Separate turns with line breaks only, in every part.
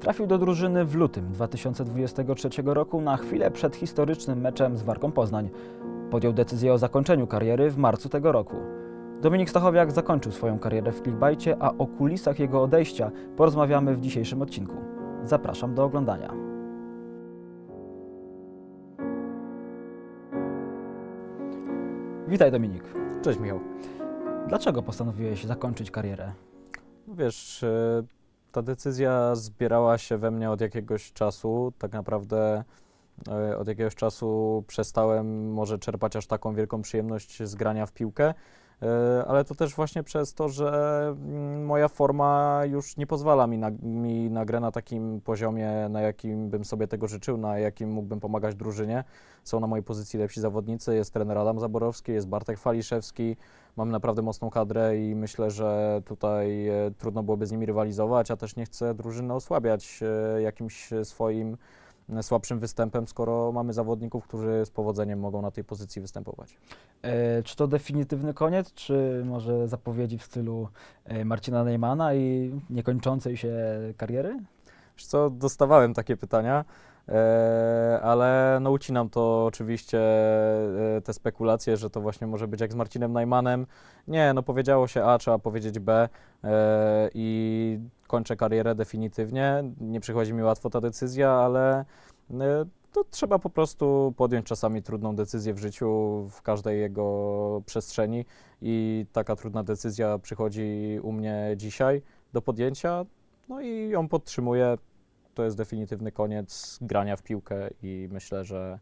Trafił do drużyny w lutym 2023 roku na chwilę przed historycznym meczem z Warką Poznań. Podjął decyzję o zakończeniu kariery w marcu tego roku. Dominik Stachowiak zakończył swoją karierę w Clickbaicie, a o kulisach jego odejścia porozmawiamy w dzisiejszym odcinku. Zapraszam do oglądania. Witaj Dominik.
Cześć Michał.
Dlaczego postanowiłeś zakończyć karierę?
No Wiesz, e, ta decyzja zbierała się we mnie od jakiegoś czasu. Tak naprawdę e, od jakiegoś czasu przestałem może czerpać aż taką wielką przyjemność z grania w piłkę, ale to też właśnie przez to, że mm, moja forma już nie pozwala mi na, mi na grę na takim poziomie, na jakim bym sobie tego życzył, na jakim mógłbym pomagać drużynie. Są na mojej pozycji lepsi zawodnicy, jest trener Adam Zaborowski, jest Bartek Faliszewski, mamy naprawdę mocną kadrę i myślę, że tutaj e, trudno byłoby z nimi rywalizować, a też nie chcę drużyny osłabiać e, jakimś swoim e, słabszym występem, skoro mamy zawodników, którzy z powodzeniem mogą na tej pozycji występować.
E, czy to definitywny koniec, czy może zapowiedzi w stylu e, Marcina Neymana i niekończącej się kariery?
Wiesz co, dostawałem takie pytania, ale no ucinam to oczywiście, e, te spekulacje, że to właśnie może być jak z Marcinem Najmanem. Nie, no powiedziało się A, trzeba powiedzieć B e, i kończę karierę definitywnie. Nie przychodzi mi łatwo ta decyzja, ale e, to trzeba po prostu podjąć czasami trudną decyzję w życiu, w każdej jego przestrzeni i taka trudna decyzja przychodzi u mnie dzisiaj do podjęcia, no i ją podtrzymuję. To jest definitywny koniec grania w piłkę i myślę, że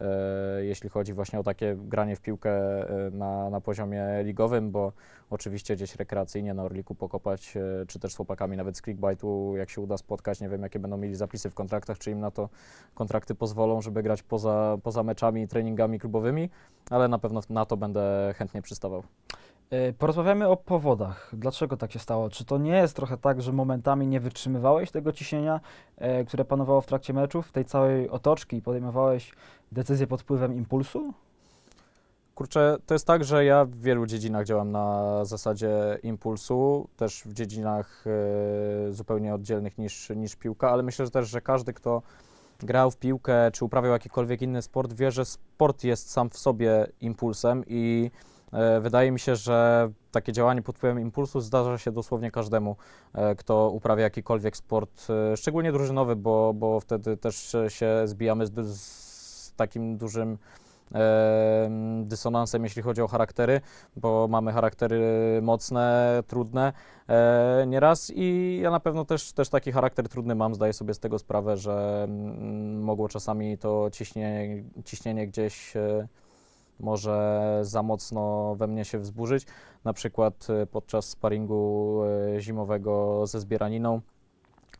e, jeśli chodzi właśnie o takie granie w piłkę e, na, na poziomie ligowym, bo oczywiście gdzieś rekreacyjnie na Orliku pokopać, e, czy też z chłopakami nawet z clickbaitu, jak się uda spotkać, nie wiem jakie będą mieli zapisy w kontraktach, czy im na to kontrakty pozwolą, żeby grać poza, poza meczami i treningami klubowymi, ale na pewno na to będę chętnie przystawał.
E, Porozmawiamy o powodach. Dlaczego tak się stało? Czy to nie jest trochę tak, że momentami nie wytrzymywałeś tego ciśnienia, e, które panowało w trakcie meczów, tej całej otoczki i podejmowałeś decyzje pod wpływem impulsu?
Kurczę, to jest tak, że ja w wielu dziedzinach działam na zasadzie impulsu, też w dziedzinach e, zupełnie oddzielnych niż, niż piłka, ale myślę że też, że każdy, kto grał w piłkę czy uprawiał jakikolwiek inny sport, wie, że sport jest sam w sobie impulsem i wydaje mi się, że takie działanie pod wpływem impulsu zdarza się dosłownie każdemu, e, kto uprawia jakikolwiek sport, e, szczególnie drużynowy, bo, bo wtedy też e, się zbijamy z, z takim dużym em, dysonansem, jeśli chodzi o charaktery, bo mamy charaktery mocne, trudne e, nieraz i ja na pewno też, też taki charakter trudny mam, zdaję sobie z tego sprawę, że mm, mogło czasami to ciśnienie, ciśnienie gdzieś e, może za mocno we mnie się wzburzyć, na przykład e, podczas sparingu e, zimowego ze zbieraniną.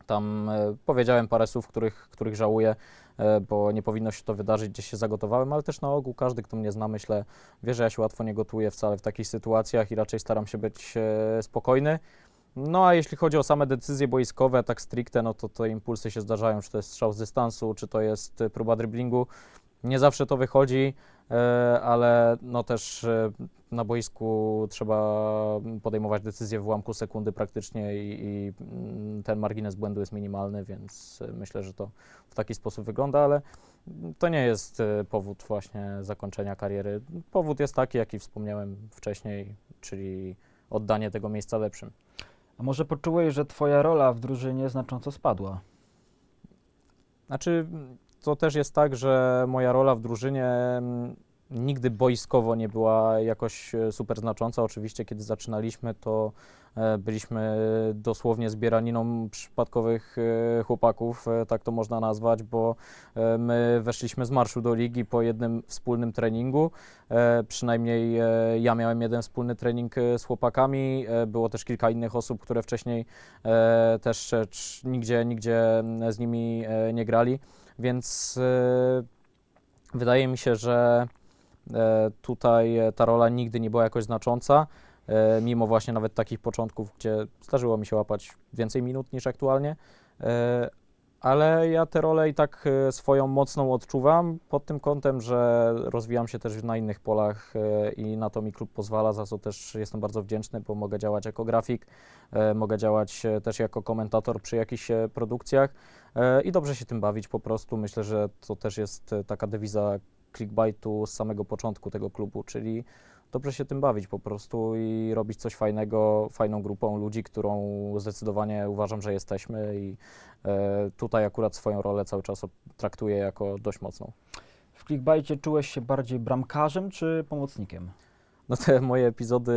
Tam e, powiedziałem parę słów, których, których żałuję, bo nie powinno się to wydarzyć, gdzieś się zagotowałem, ale też na ogół każdy, kto mnie zna, myślę, wie, że ja się łatwo nie gotuję wcale w takich sytuacjach i raczej staram się być spokojny. No a jeśli chodzi o same decyzje boiskowe, tak stricte, no to te impulsy się zdarzają, czy to jest strzał z dystansu, czy to jest próba driblingu. Nie zawsze to wychodzi, ale no też e, na boisku trzeba podejmować decyzje w ułamku sekundy praktycznie i, i mm, ten margines błędu jest minimalny, więc e, myślę, że to w taki sposób wygląda, ale to nie jest e, powód właśnie zakończenia kariery. Powód jest taki, jaki wspomniałem wcześniej, czyli oddanie tego miejsca lepszym.
A może poczułeś, że twoja rola w drużynie znacząco spadła?
Znaczy, to też jest tak, że moja rola w drużynie mm, nigdy boiskowo nie była jakoś e, super znacząca. Oczywiście, kiedy zaczynaliśmy, to e, byliśmy dosłownie zbieraniną przypadkowych e, chłopaków, tak to można nazwać, bo my weszliśmy z marszu do ligi po jednym wspólnym treningu. Przynajmniej ja miałem jeden wspólny trening z chłopakami. Było też kilka innych osób, które wcześniej też nigdzie, nigdzie mm, z nimi nie grali, więc e, wydaje mi się, że e, tutaj e, ta rola nigdy nie była jakoś znacząca, e, mimo właśnie nawet takich początków, gdzie zdarzyło mi się łapać więcej minut niż aktualnie. Ale ja tę rolę i tak swoją mocną odczuwam pod tym kątem, że rozwijam się też na innych polach i na to mi klub pozwala, za co też jestem bardzo wdzięczny, bo mogę działać jako grafik, mogę działać też jako komentator przy jakichś produkcjach i dobrze się tym bawić po prostu. Myślę, że to też jest e, taka dewiza clickbaitu z samego początku tego klubu, czyli dobrze się tym bawić po prostu i robić coś fajnego, fajną grupą ludzi, którą zdecydowanie uważam, że jesteśmy i e, tutaj akurat swoją rolę cały czas traktuję jako dość mocną.
W clickbaicie czułeś się bardziej bramkarzem czy pomocnikiem?
No te moje epizody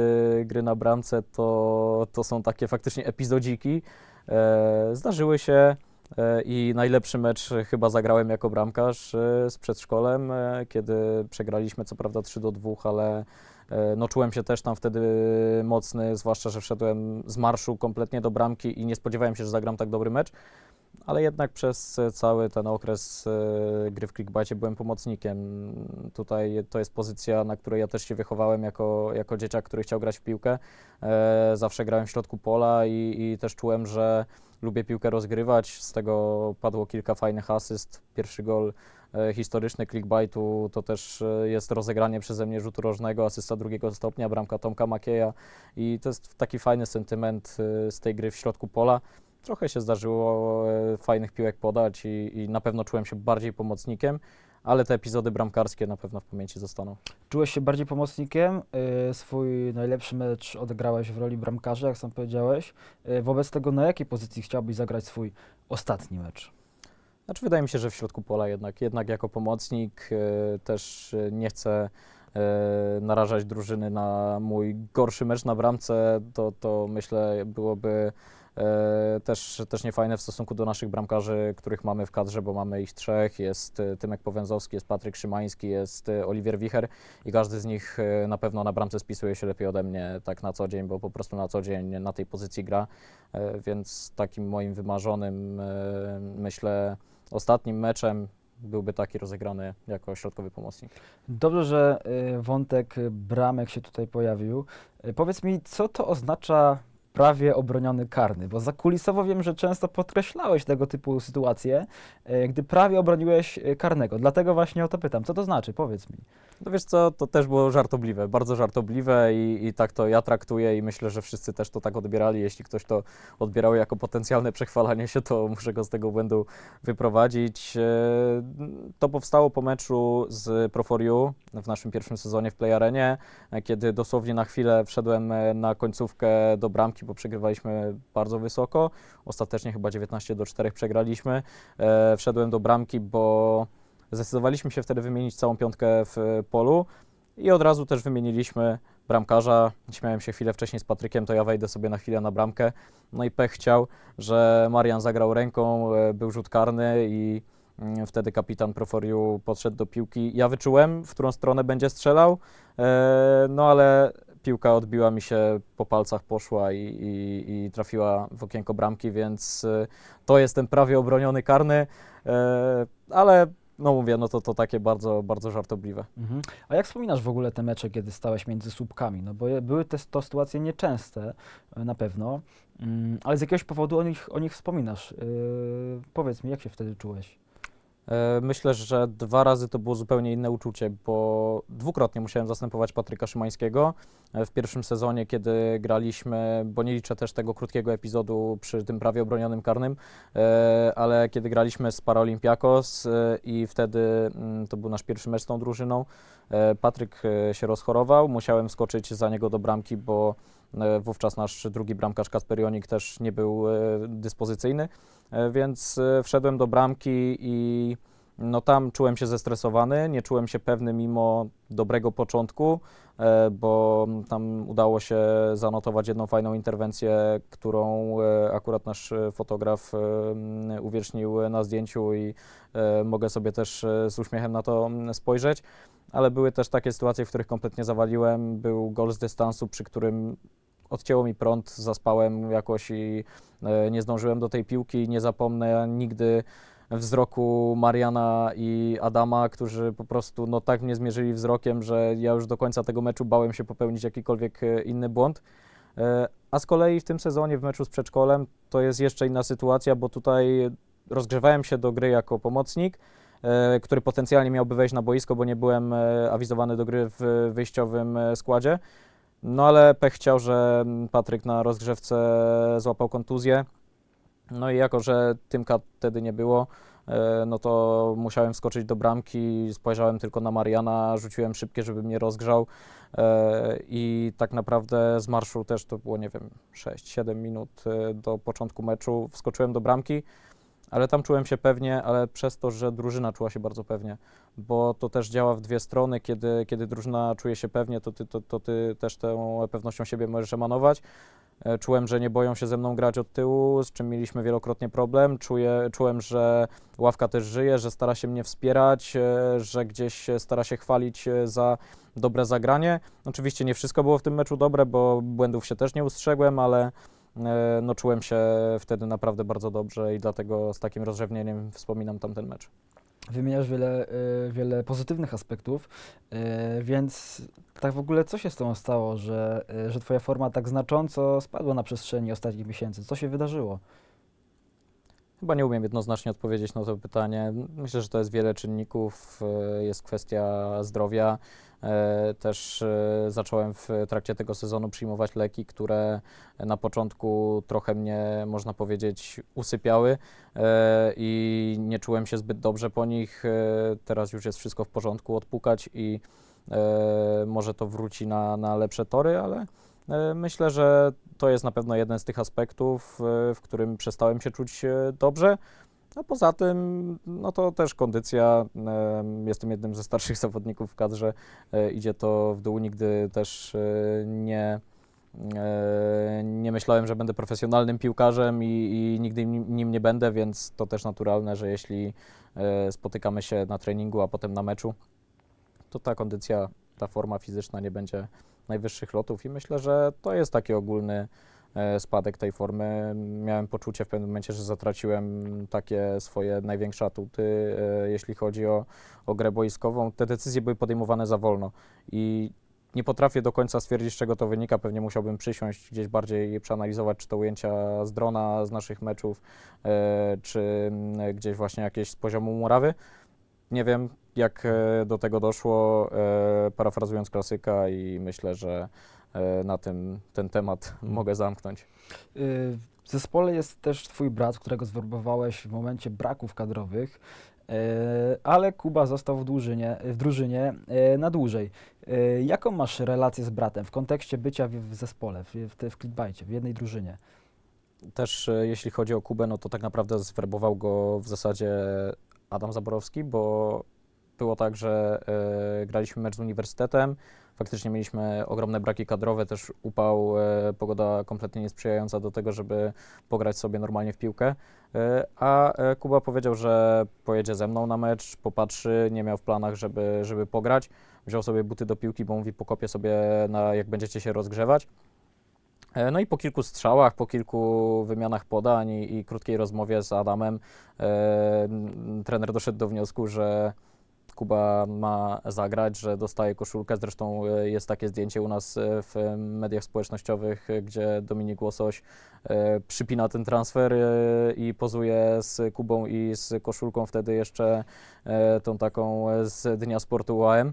gry na bramce to, to są takie faktycznie epizodziki. E, zdarzyły się e, i najlepszy mecz chyba zagrałem jako bramkarz e, z przedszkolem, e, kiedy przegraliśmy co prawda 3 do 2, ale e, no czułem się też tam wtedy mocny, zwłaszcza, że wszedłem z marszu kompletnie do bramki i nie spodziewałem się, że zagram tak dobry mecz. Ale jednak przez e, cały ten okres e, gry w clickbaitie byłem pomocnikiem. Tutaj to jest pozycja, na której ja też się wychowałem jako, jako dzieciak, który chciał grać w piłkę. E, zawsze grałem w środku pola i, i też czułem, że lubię piłkę rozgrywać. Z tego padło kilka fajnych asyst. Pierwszy gol e, historyczny clickbaitu to też e, jest rozegranie przeze mnie rzutu rożnego, asysta drugiego stopnia, bramka Tomka Makieja i to jest taki fajny sentyment e, z tej gry w środku pola. Trochę się zdarzyło e, fajnych piłek podać i, i na pewno czułem się bardziej pomocnikiem, ale te epizody bramkarskie na pewno w pamięci zostaną.
Czułeś się bardziej pomocnikiem, y, swój najlepszy mecz odegrałeś w roli bramkarza, jak sam powiedziałeś. Y, Wobec tego na jakiej pozycji chciałbyś zagrać swój ostatni mecz?
Znaczy wydaje mi się, że w środku pola jednak, jednak jako pomocnik e, też nie chcę narażać drużyny na mój gorszy mecz na bramce, to, to myślę byłoby też, też niefajne w stosunku do naszych bramkarzy, których mamy w kadrze, bo mamy ich trzech, jest e, Tymek Powęzowski, jest Patryk Szymański, jest e, Oliwier Wicher i każdy z nich e, na pewno na bramce spisuje się lepiej ode mnie tak na co dzień, bo po prostu na co dzień na tej pozycji gra, e, więc takim moim wymarzonym, e, myślę, ostatnim meczem byłby taki rozegrany jako środkowy pomocnik.
Dobrze, że wątek bramek się tutaj pojawił. Powiedz mi, co to oznacza prawie obroniony karny? Bo zakulisowo wiem, że często podkreślałeś tego typu sytuacje, y, gdy prawie obroniłeś y, karnego. Dlatego właśnie o to pytam. Co to znaczy? Powiedz mi.
No wiesz co, to też było żartobliwe, bardzo żartobliwe i, i tak to ja traktuję i myślę, że wszyscy też to tak odbierali. Jeśli ktoś to odbierał jako potencjalne przechwalanie się, to muszę go z tego błędu wyprowadzić. E, To powstało po meczu z Proforiu w naszym pierwszym sezonie w Play Arenie, e, kiedy dosłownie na chwilę wszedłem e, na końcówkę do bramki, bo przegrywaliśmy bardzo wysoko. Ostatecznie chyba 19 do 4 przegraliśmy. E, Wszedłem do bramki, bo Zdecydowaliśmy się wtedy wymienić całą piątkę w polu i od razu też wymieniliśmy bramkarza. Śmiałem się chwilę wcześniej z Patrykiem, to ja wejdę sobie na chwilę na bramkę. No i pech chciał, że Marian zagrał ręką, e, był rzut karny i mm, wtedy kapitan Proforiu podszedł do piłki. Ja wyczułem, w którą stronę będzie strzelał, e, no ale piłka odbiła mi się po palcach, poszła i, i, i trafiła w okienko bramki, więc e, to jest ten prawie obroniony karny, e, ale no mówię, no to, to takie bardzo, bardzo żartobliwe.
Mhm. A jak wspominasz w ogóle te mecze, kiedy stałeś między słupkami? No bo były te, to sytuacje nieczęste e, na pewno, mm, ale z jakiegoś powodu o nich, o nich wspominasz. Yy, powiedz mi, jak się wtedy czułeś?
E, Myślę, że dwa razy to było zupełnie inne uczucie, bo dwukrotnie musiałem zastępować Patryka Szymańskiego. E, W pierwszym sezonie, kiedy graliśmy, bo nie liczę też tego krótkiego epizodu przy tym prawie obronionym karnym, e, ale kiedy graliśmy z Paralimpiakos i wtedy mm, to był nasz pierwszy mecz z tą drużyną, Patryk się rozchorował, musiałem skoczyć za niego do bramki, bo wówczas nasz drugi bramkarz Kasperionik też nie był e, dyspozycyjny. E, Więc e, wszedłem do bramki i no tam czułem się zestresowany, nie czułem się pewny mimo dobrego początku, e, bo tam udało się zanotować jedną fajną interwencję, którą e, akurat nasz e, fotograf e, m, uwiecznił na zdjęciu i e, mogę sobie też e, z uśmiechem na to m, spojrzeć. Ale były też takie sytuacje, w których kompletnie zawaliłem. Był gol z dystansu, przy którym odcięło mi prąd, zaspałem jakoś i e, nie zdążyłem do tej piłki. Nie zapomnę nigdy wzroku Mariana i Adama, którzy po prostu no, tak mnie zmierzyli wzrokiem, że ja już do końca tego meczu bałem się popełnić jakikolwiek e, inny błąd. E, A z kolei w tym sezonie w meczu z przedszkolem to jest jeszcze inna sytuacja, bo tutaj rozgrzewałem się do gry jako pomocnik, który potencjalnie miałby wejść na boisko, bo nie byłem e, awizowany do gry w wyjściowym e, składzie. No ale pech chciał, że Patryk na rozgrzewce złapał kontuzję. No i jako, że Tymka wtedy nie było, e, no to musiałem skoczyć do bramki, spojrzałem tylko na Mariana, rzuciłem szybkie, żeby mnie rozgrzał e, i tak naprawdę z marszu też to było, nie wiem, 6-7 minut e, do początku meczu, wskoczyłem do bramki, ale tam czułem się pewnie, ale przez to, że drużyna czuła się bardzo pewnie, bo to też działa w dwie strony, kiedy, kiedy drużyna czuje się pewnie, to ty, to, to ty też tą pewnością siebie możesz emanować. E, Czułem, że nie boją się ze mną grać od tyłu, z czym mieliśmy wielokrotnie problem. Czuję, czułem, że ławka też żyje, że stara się mnie wspierać, e, że gdzieś stara się chwalić e, za dobre zagranie. Oczywiście nie wszystko było w tym meczu dobre, bo błędów się też nie ustrzegłem, ale no, czułem się wtedy naprawdę bardzo dobrze i dlatego z takim rozrzewnieniem wspominam tamten mecz.
Wymieniasz wiele, y, wiele pozytywnych aspektów, y, więc tak w ogóle co się z tobą stało, że, że twoja forma tak znacząco spadła na przestrzeni ostatnich miesięcy? Co się wydarzyło?
Chyba nie umiem jednoznacznie odpowiedzieć na to pytanie. Myślę, że to jest wiele czynników. e, Jest kwestia zdrowia. E, Też e, zacząłem w trakcie tego sezonu przyjmować leki, które na początku trochę mnie, można powiedzieć, usypiały e, i nie czułem się zbyt dobrze po nich. Teraz już jest wszystko w porządku, odpukać i może to wróci na, na lepsze tory, ale myślę, że to jest na pewno jeden z tych aspektów, w którym przestałem się czuć dobrze. A poza tym, no to też kondycja. em, Jestem jednym ze starszych zawodników w kadrze. e, Idzie to w dół. Nigdy też e, nie, e, nie myślałem, że będę profesjonalnym piłkarzem i, i nigdy nim, nie będę, więc to też naturalne, że jeśli spotykamy się na treningu, a potem na meczu, to ta kondycja, ta forma fizyczna nie będzie najwyższych lotów i myślę, że to jest taki ogólny spadek tej formy. Miałem poczucie w pewnym momencie, że zatraciłem takie swoje największe atuty, e, jeśli chodzi o, o grę boiskową. Te decyzje były podejmowane za wolno i nie potrafię do końca stwierdzić, z czego to wynika. Pewnie musiałbym przysiąść, gdzieś bardziej przeanalizować, czy to ujęcia z drona z naszych meczów, e, czy mm, gdzieś właśnie jakieś z poziomu murawy. Nie wiem, jak e, do tego doszło, e, parafrazując klasyka i myślę, że e, na tym ten temat mogę zamknąć.
Y, W zespole jest też twój brat, którego zwerbowałeś w momencie braków kadrowych, y, ale Kuba został w, drużynie, w drużynie na dłużej. Jaką masz relację z bratem w kontekście bycia w, w zespole, w, w, w Clickbaicie, w jednej drużynie?
Też e, jeśli chodzi o Kubę, no to tak naprawdę zwerbował go w zasadzie Adam Zaborowski, bo było tak, że e, graliśmy mecz z uniwersytetem, faktycznie mieliśmy ogromne braki kadrowe, też upał, e, pogoda kompletnie niesprzyjająca do tego, żeby pograć sobie normalnie w piłkę, e, a e, Kuba powiedział, że pojedzie ze mną na mecz, popatrzy, nie miał w planach, żeby, żeby pograć, wziął sobie buty do piłki, bo mówi, pokopię sobie, na, jak będziecie się rozgrzewać. E, No i po kilku strzałach, po kilku wymianach podań i, i krótkiej rozmowie z Adamem, e, trener doszedł do wniosku, że Kuba ma zagrać, że dostaje koszulkę. Zresztą e, jest takie zdjęcie u nas e, w mediach społecznościowych, e, gdzie Dominik Łosoś przypina ten transfer i pozuje z Kubą i z koszulką wtedy jeszcze tą taką z Dnia Sportu UAM.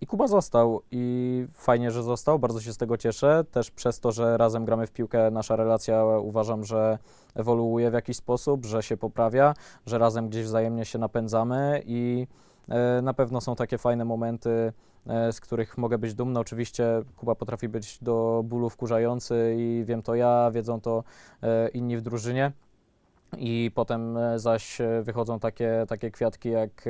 I Kuba został i fajnie, że został, bardzo się z tego cieszę. Też przez to, że razem gramy w piłkę, nasza relacja uważam, że ewoluuje w jakiś sposób, że się poprawia, że razem gdzieś wzajemnie się napędzamy i e, na pewno są takie fajne momenty, e, z których mogę być dumny. Oczywiście Kuba potrafi być do bólu wkurzający i wiem to ja, wiedzą to e, inni w drużynie. I potem zaś wychodzą takie, takie kwiatki, jak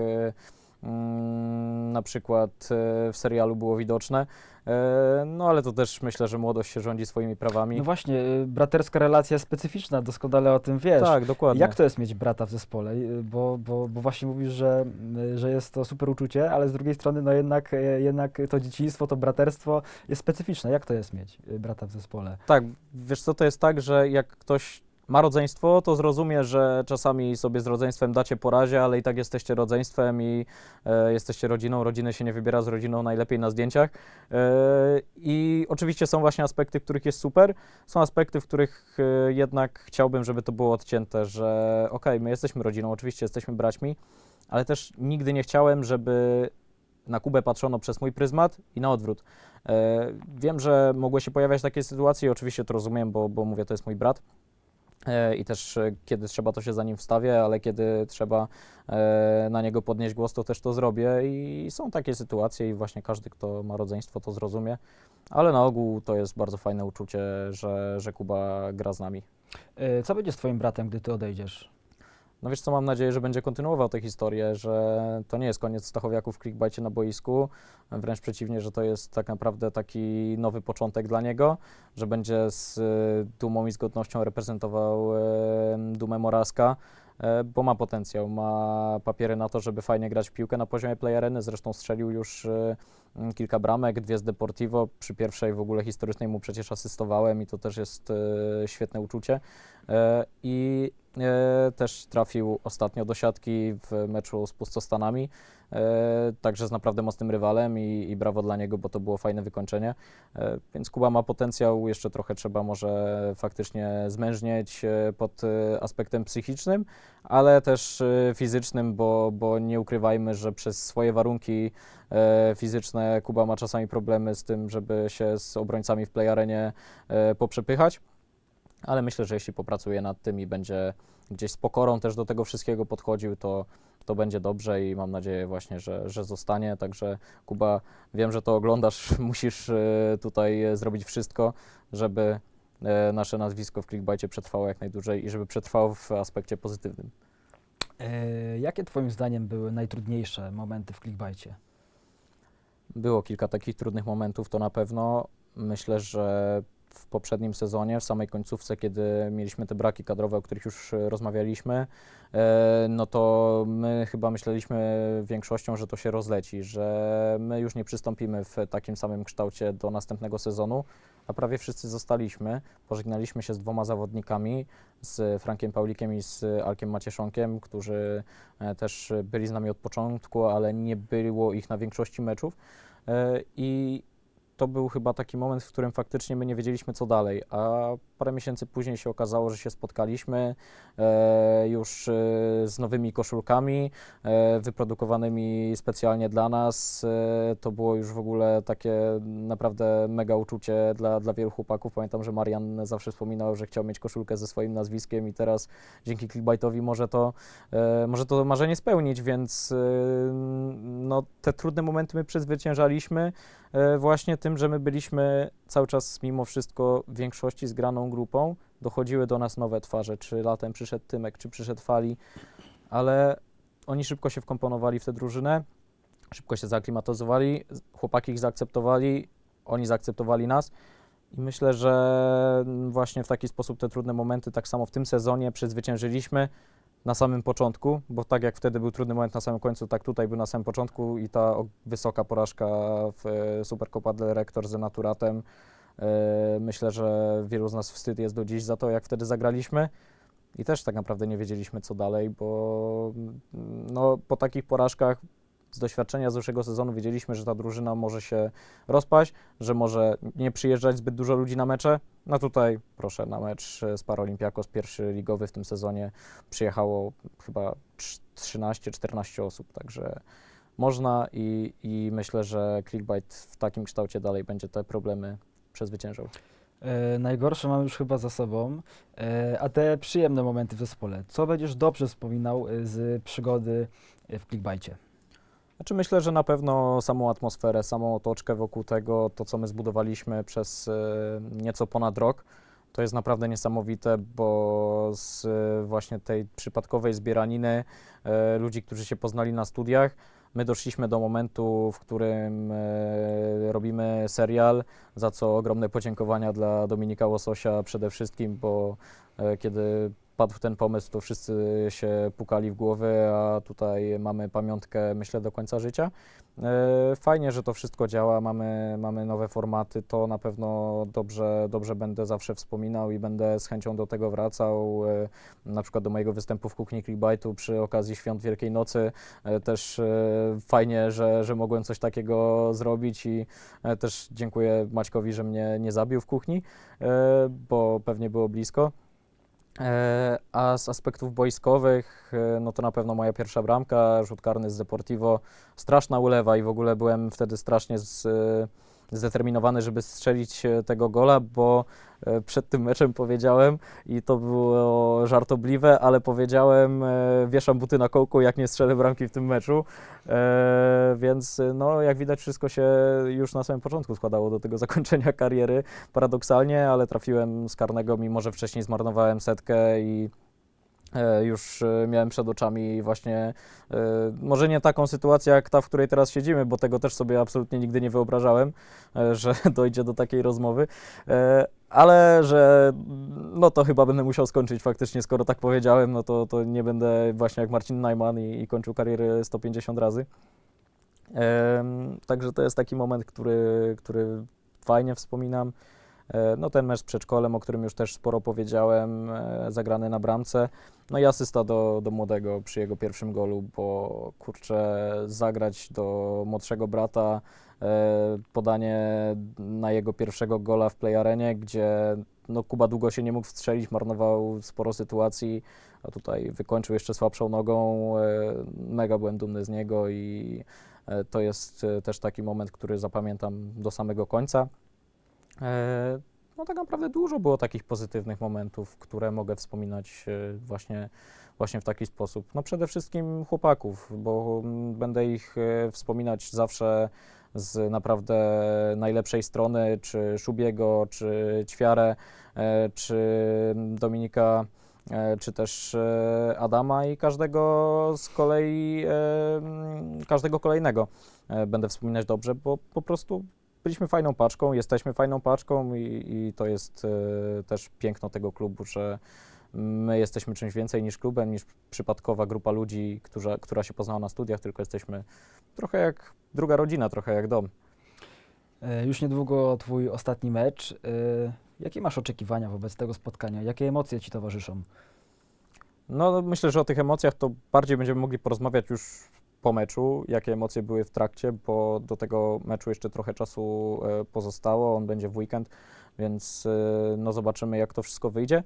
na przykład e, w serialu było widoczne. E, No ale to też myślę, że młodość się rządzi swoimi prawami.
No właśnie, y, braterska relacja jest specyficzna, doskonale o tym wiesz.
tak, dokładnie.
Jak to jest mieć brata w zespole? Bo, bo, bo właśnie mówisz, że, że jest to super uczucie, ale z drugiej strony no jednak, jednak to dzieciństwo, to braterstwo jest specyficzne. Jak to jest mieć brata w zespole?
Tak, wiesz co, to jest tak, że jak ktoś ma rodzeństwo, to zrozumie, że czasami sobie z rodzeństwem dacie porazie, ale i tak jesteście rodzeństwem i e, jesteście rodziną. Rodziny się nie wybiera z rodziną najlepiej na zdjęciach. E, I oczywiście są właśnie aspekty, w których jest super, są aspekty, w których e, jednak chciałbym, żeby to było odcięte, że okej, my jesteśmy rodziną, oczywiście jesteśmy braćmi, ale też nigdy nie chciałem, żeby na Kubę patrzono przez mój pryzmat i na odwrót. E, wiem, że mogły się pojawiać takie sytuacje oczywiście to rozumiem, bo, bo mówię, to jest mój brat. E, I też e, kiedy trzeba, to się za nim wstawię, ale kiedy trzeba e, na niego podnieść głos, to też to zrobię. I są takie sytuacje, i właśnie każdy, kto ma rodzeństwo, to zrozumie. Ale na ogół to jest bardzo fajne uczucie, że, że Kuba gra z nami.
Co będzie z twoim bratem, gdy ty odejdziesz?
No wiesz co, mam nadzieję, że będzie kontynuował tę historię, że to nie jest koniec Stachowiaków w clickbaicie na boisku, wręcz przeciwnie, że to jest tak naprawdę taki nowy początek dla niego, że będzie z y, dumą i z godnością reprezentował y, Dumę Moraska, y, bo ma potencjał, ma papiery na to, żeby fajnie grać w piłkę na poziomie playareny, zresztą strzelił już mm, kilka bramek, dwie z Deportivo, przy pierwszej w ogóle historycznej mu przecież asystowałem i to też jest świetne uczucie. I też trafił ostatnio do siatki w meczu z Pustostanami, e, także z naprawdę mocnym rywalem i, i brawo dla niego, bo to było fajne wykończenie. E, Więc Kuba ma potencjał, jeszcze trochę trzeba może faktycznie zmężnieć e, pod e, aspektem psychicznym, ale też e, fizycznym, bo, bo nie ukrywajmy, że przez swoje warunki e, fizyczne Kuba ma czasami problemy z tym, żeby się z obrońcami w playarenie e, poprzepychać ale myślę, że jeśli popracuje nad tym i będzie gdzieś z pokorą też do tego wszystkiego podchodził, to, to będzie dobrze i mam nadzieję właśnie, że, że zostanie. Także Kuba, wiem, że to oglądasz, musisz e, tutaj e, zrobić wszystko, żeby e, nasze nazwisko w clickbaicie przetrwało jak najdłużej i żeby przetrwało w aspekcie pozytywnym.
E, Jakie twoim zdaniem były najtrudniejsze momenty w clickbaicie?
Było kilka takich trudnych momentów, to na pewno. Myślę, że w poprzednim sezonie, w samej końcówce, kiedy mieliśmy te braki kadrowe, o których już e, rozmawialiśmy, e, no to my chyba myśleliśmy większością, że to się rozleci, że my już nie przystąpimy w takim samym kształcie do następnego sezonu, a prawie wszyscy zostaliśmy. Pożegnaliśmy się z dwoma zawodnikami, z Frankiem Paulikiem i z Alkiem Macieszonkiem, którzy e, też byli z nami od początku, ale nie było ich na większości meczów. I to był chyba taki moment, w którym faktycznie my nie wiedzieliśmy, co dalej, a parę miesięcy później się okazało, że się spotkaliśmy e, już e, z nowymi koszulkami, e, wyprodukowanymi specjalnie dla nas. E, to było już w ogóle takie naprawdę mega uczucie dla, dla wielu chłopaków. Pamiętam, że Marian zawsze wspominał, że chciał mieć koszulkę ze swoim nazwiskiem i teraz dzięki clickbaitowi może to, e, może to marzenie spełnić, więc e, no, te trudne momenty my przezwyciężaliśmy właśnie tym, że my byliśmy cały czas mimo wszystko w większości zgraną grupą. Dochodziły do nas nowe twarze, czy latem przyszedł Tymek, czy przyszedł Fali, ale oni szybko się wkomponowali w tę drużynę, szybko się zaaklimatyzowali, chłopaki ich zaakceptowali, oni zaakceptowali nas. I myślę, że właśnie w taki sposób te trudne momenty, tak samo w tym sezonie, przezwyciężyliśmy na samym początku, bo tak jak wtedy był trudny moment na samym końcu, tak tutaj był na samym początku i ta wysoka porażka w e, Supercopa del Rector z Naturatem. e, Myślę, że wielu z nas wstyd jest do dziś za to, jak wtedy zagraliśmy. I też tak naprawdę nie wiedzieliśmy, co dalej, bo mm, no, po takich porażkach z doświadczenia z zeszłego sezonu wiedzieliśmy, że ta drużyna może się rozpaść, że może nie przyjeżdżać zbyt dużo ludzi na mecze. No tutaj, proszę, na mecz z Paralympiakos, pierwszy ligowy w tym sezonie, przyjechało chyba trz- 13-14 osób, także można i, i myślę, że Clickbait w takim kształcie dalej będzie te problemy przezwyciężał.
E, najgorsze mamy już chyba za sobą, e, a te przyjemne momenty w zespole. Co będziesz dobrze wspominał e, z przygody w clickbaicie?
Znaczy myślę, że na pewno samą atmosferę, samą otoczkę wokół tego, to co my zbudowaliśmy przez e, nieco ponad rok, to jest naprawdę niesamowite, bo z e, właśnie tej przypadkowej zbieraniny e, ludzi, którzy się poznali na studiach, my doszliśmy do momentu, w którym robimy serial, za co ogromne podziękowania dla Dominika Łososia przede wszystkim, bo kiedy padł ten pomysł, to wszyscy się pukali w głowy, a tutaj mamy pamiątkę, myślę, do końca życia. E, Fajnie, że to wszystko działa, mamy, mamy nowe formaty, to na pewno dobrze, dobrze będę zawsze wspominał i będę z chęcią do tego wracał. E, Na przykład do mojego występu w Kuchni Clickbaitu przy okazji Świąt Wielkiej Nocy. E, Też fajnie, że, że mogłem coś takiego zrobić i też dziękuję Maćkowi, że mnie nie zabił w kuchni, bo pewnie było blisko. E, A z aspektów boiskowych, e, no to na pewno moja pierwsza bramka, rzut karny z Deportivo, straszna ulewa i w ogóle byłem wtedy strasznie z, zdeterminowany, żeby strzelić e, tego gola, bo e, przed tym meczem powiedziałem i to było żartobliwe, ale powiedziałem, e, wieszam buty na kołku, jak nie strzelę bramki w tym meczu, więc no jak widać wszystko się już na samym początku składało do tego zakończenia kariery, paradoksalnie, ale trafiłem z karnego, mimo że wcześniej zmarnowałem setkę i już e, miałem przed oczami właśnie, e, może nie taką sytuację jak ta, w której teraz siedzimy, bo tego też sobie absolutnie nigdy nie wyobrażałem, e, że dojdzie do takiej rozmowy, e, ale że no to chyba będę musiał skończyć faktycznie, skoro tak powiedziałem, no to, to nie będę właśnie jak Marcin Najman i, i kończył karierę 150 razy. Także to jest taki moment, który, który fajnie wspominam. E, No ten mecz z przedszkolem, o którym już też sporo powiedziałem, e, zagrany na bramce. No i asysta do, do młodego przy jego pierwszym golu, bo kurczę, zagrać do młodszego brata, e, podanie na jego pierwszego gola w Play Arenie, gdzie no Kuba długo się nie mógł strzelić, marnował sporo sytuacji, a tutaj wykończył jeszcze słabszą nogą. Mega byłem dumny z niego i to jest też taki moment, który zapamiętam do samego końca. E, No tak naprawdę dużo było takich pozytywnych momentów, które mogę wspominać e, właśnie, właśnie w taki sposób. No przede wszystkim chłopaków, bo mm, będę ich e, wspominać zawsze z naprawdę najlepszej strony, czy Szubiego, czy Ćwiarę, czy Dominika, czy też Adama i każdego z kolei, każdego kolejnego będę wspominać dobrze, bo po prostu byliśmy fajną paczką, jesteśmy fajną paczką i, i to jest e, też piękno tego klubu, że my jesteśmy czymś więcej niż klubem, niż przypadkowa grupa ludzi, która, która się poznała na studiach, tylko jesteśmy trochę jak druga rodzina, trochę jak dom.
E, Już niedługo Twój ostatni mecz. E, Jakie masz oczekiwania wobec tego spotkania? Jakie emocje Ci towarzyszą?
No myślę, że o tych emocjach to bardziej będziemy mogli porozmawiać już po meczu, jakie emocje były w trakcie, bo do tego meczu jeszcze trochę czasu e, pozostało, on będzie w weekend, więc e, no zobaczymy jak to wszystko wyjdzie.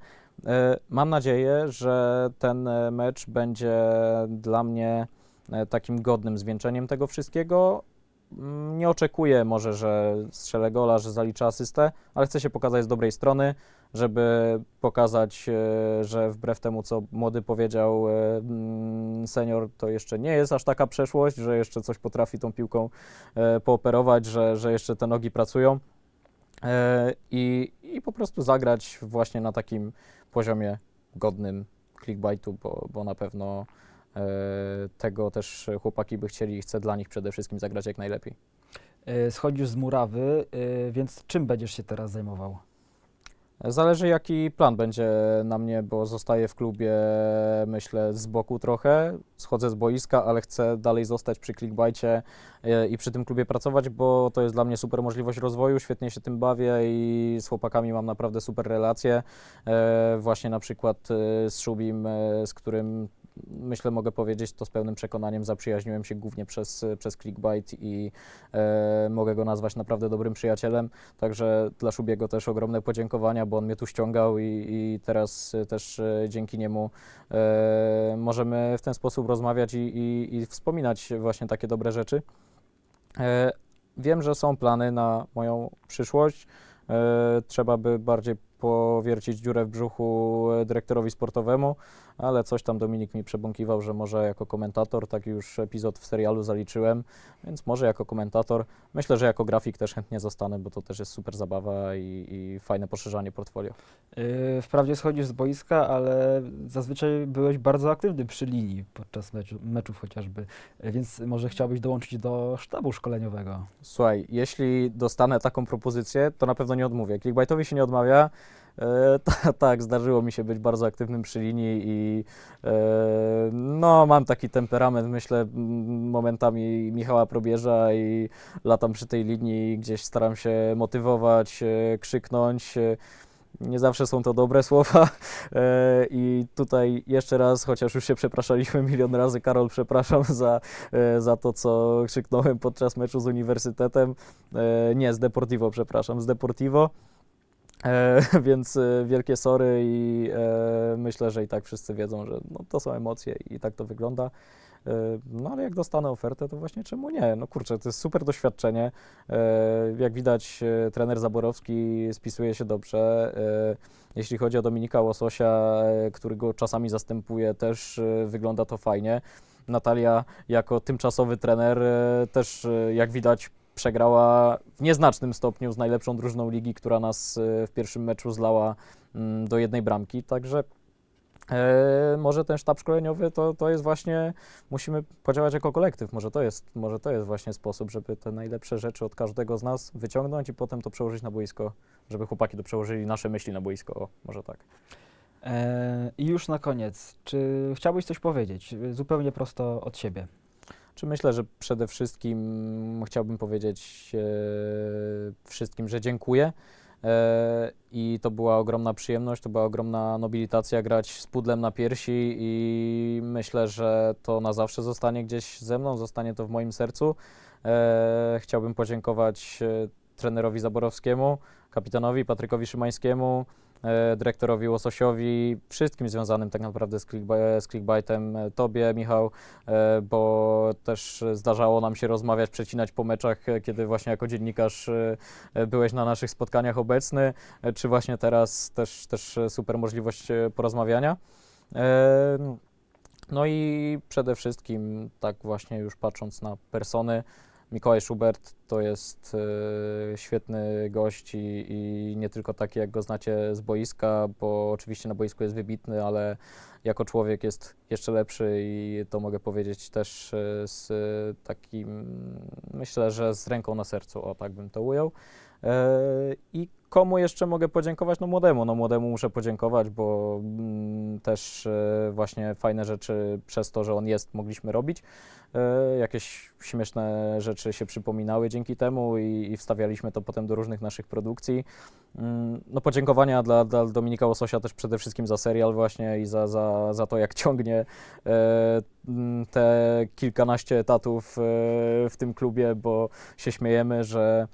E, Mam nadzieję, że ten mecz będzie dla mnie takim godnym zwieńczeniem tego wszystkiego. Mm, Nie oczekuję może, że strzelę gola, że zaliczę asystę, ale chcę się pokazać z dobrej strony, żeby pokazać, e, że wbrew temu, co młody powiedział, e, mm, senior to jeszcze nie jest aż taka przeszłość, że jeszcze coś potrafi tą piłką e, pooperować, że, że jeszcze te nogi pracują i, i po prostu zagrać właśnie na takim poziomie godnym clickbaitu, bo, bo na pewno tego też chłopaki by chcieli i chcę dla nich przede wszystkim zagrać jak najlepiej.
E, Schodzisz z murawy, e, więc czym będziesz się teraz zajmował?
Zależy jaki plan będzie na mnie, bo zostaję w klubie, myślę, z boku trochę. Schodzę z boiska, ale chcę dalej zostać przy clickbaicie e, i przy tym klubie pracować, bo to jest dla mnie super możliwość rozwoju, świetnie się tym bawię i z chłopakami mam naprawdę super relacje. E, Właśnie na przykład e, z Szubim, e, z którym myślę, mogę powiedzieć to z pełnym przekonaniem, zaprzyjaźniłem się głównie przez, przez clickbait i e, mogę go nazwać naprawdę dobrym przyjacielem. Także dla Szubiego też ogromne podziękowania, bo on mnie tu ściągał i, i teraz też e, dzięki niemu e, możemy w ten sposób rozmawiać i, i, i wspominać właśnie takie dobre rzeczy. E, wiem, że są plany na moją przyszłość. E, trzeba by bardziej powiercić dziurę w brzuchu e, dyrektorowi sportowemu, ale coś tam Dominik mi przebąkiwał, że może jako komentator, tak już epizod w serialu zaliczyłem, więc może jako komentator. Myślę, że jako grafik też chętnie zostanę, bo to też jest super zabawa i, i fajne poszerzanie portfolio.
E, Wprawdzie schodzisz z boiska, ale zazwyczaj byłeś bardzo aktywny przy linii podczas meczu, meczów chociażby, E, więc może chciałbyś dołączyć do sztabu szkoleniowego.
Słuchaj, jeśli dostanę taką propozycję, to na pewno nie odmówię. Clickbaitowi się nie odmawia. E, ta, tak, zdarzyło mi się być bardzo aktywnym przy linii i e, no, mam taki temperament, myślę, momentami Michała Probierza i latam przy tej linii, gdzieś staram się motywować, e, krzyknąć. e, Nie zawsze są to dobre słowa e, i tutaj jeszcze raz, chociaż już się przepraszaliśmy milion razy, Karol, przepraszam za, e, za to, co krzyknąłem podczas meczu z Uniwersytetem. E, Nie, z Deportivo, przepraszam, z Deportivo. E, więc e, wielkie sorry i e, myślę, że i tak wszyscy wiedzą, że no, to są emocje i tak to wygląda. E, no ale jak dostanę ofertę, to właśnie czemu nie? No kurczę, to jest super doświadczenie. E, jak widać, e, trener Zaborowski spisuje się dobrze. E, jeśli chodzi o Dominika Łososia, e, który go czasami zastępuje, też wygląda to fajnie. Natalia jako tymczasowy trener też, jak widać, przegrała w nieznacznym stopniu z najlepszą drużyną ligi, która nas e, w pierwszym meczu zlała mm, do jednej bramki. Także e, może ten sztab szkoleniowy to, to jest właśnie, musimy podziałać jako kolektyw. Może to, jest, może to jest właśnie sposób, żeby te najlepsze rzeczy od każdego z nas wyciągnąć i potem to przełożyć na boisko, żeby chłopaki to przełożyli nasze myśli na boisko. O, może tak.
E, I już na koniec, czy chciałbyś coś powiedzieć, zupełnie prosto od siebie?
Czy myślę, że przede wszystkim chciałbym powiedzieć e, wszystkim, że dziękuję. E, I to była ogromna przyjemność, to była ogromna nobilitacja grać z pudlem na piersi i myślę, że to na zawsze zostanie gdzieś ze mną, zostanie to w moim sercu. E, chciałbym podziękować trenerowi Zaborowskiemu, kapitanowi Patrykowi Szymańskiemu, e, dyrektorowi Łososiowi, wszystkim związanym tak naprawdę z, clickba- z clickbaitem, e, tobie Michał, e, bo też zdarzało nam się rozmawiać, przecinać po meczach, e, kiedy właśnie jako dziennikarz e, e, byłeś na naszych spotkaniach obecny, e, czy właśnie teraz też, też e, super możliwość e, porozmawiania. E, No i przede wszystkim, tak właśnie już patrząc na persony, Mikołaj Schubert to jest e, świetny gość i, i nie tylko taki, jak go znacie z boiska, bo oczywiście na boisku jest wybitny, ale jako człowiek jest jeszcze lepszy i to mogę powiedzieć też e, z takim, myślę, że z ręką na sercu, o tak bym to ujął. E, I komu jeszcze mogę podziękować? No młodemu, no młodemu muszę podziękować, bo mm, też e, właśnie fajne rzeczy przez to, że on jest, mogliśmy robić. E, jakieś śmieszne rzeczy się przypominały dzięki temu i, i wstawialiśmy to potem do różnych naszych produkcji. Mm, No podziękowania dla, dla Dominika Łososia też przede wszystkim za serial właśnie i za, za, za to, jak ciągnie e, mm, te kilkanaście etatów w tym klubie, bo się śmiejemy, że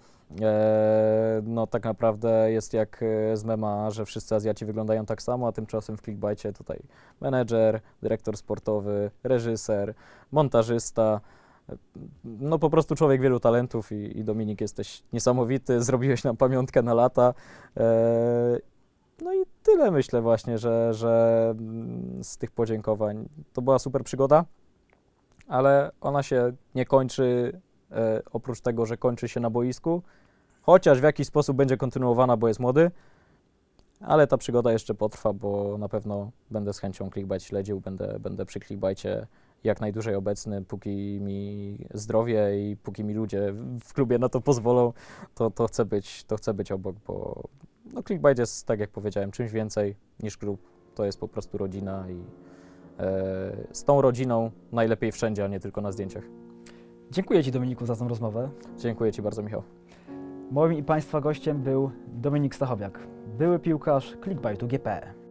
no tak naprawdę jest jak e, z mema, że wszyscy Azjaci wyglądają tak samo, a tymczasem w Clickbaicie tutaj menedżer, dyrektor sportowy, reżyser, montażysta, e, no po prostu człowiek wielu talentów i, i Dominik jesteś niesamowity, zrobiłeś nam pamiątkę na lata. E, no i tyle myślę właśnie, że, że mm, z tych podziękowań. To była super przygoda, ale ona się nie kończy e, oprócz tego, że kończy się na boisku, chociaż w jakiś sposób będzie kontynuowana, bo jest młody, ale ta przygoda jeszcze potrwa, bo na pewno będę z chęcią clickbait śledził, będę, będę przy clickbaicie jak najdłużej obecny, póki mi zdrowie i póki mi ludzie w klubie na to pozwolą, to, to, chcę, być, to chcę być obok, bo no, clickbait jest, tak jak powiedziałem, czymś więcej niż klub. To jest po prostu rodzina i e, z tą rodziną najlepiej wszędzie, a nie tylko na zdjęciach.
Dziękuję Ci Dominiku za tę rozmowę.
Dziękuję Ci bardzo, Michał.
Moim i Państwa gościem był Dominik Stachowiak, były piłkarz Clickbaitu GPE.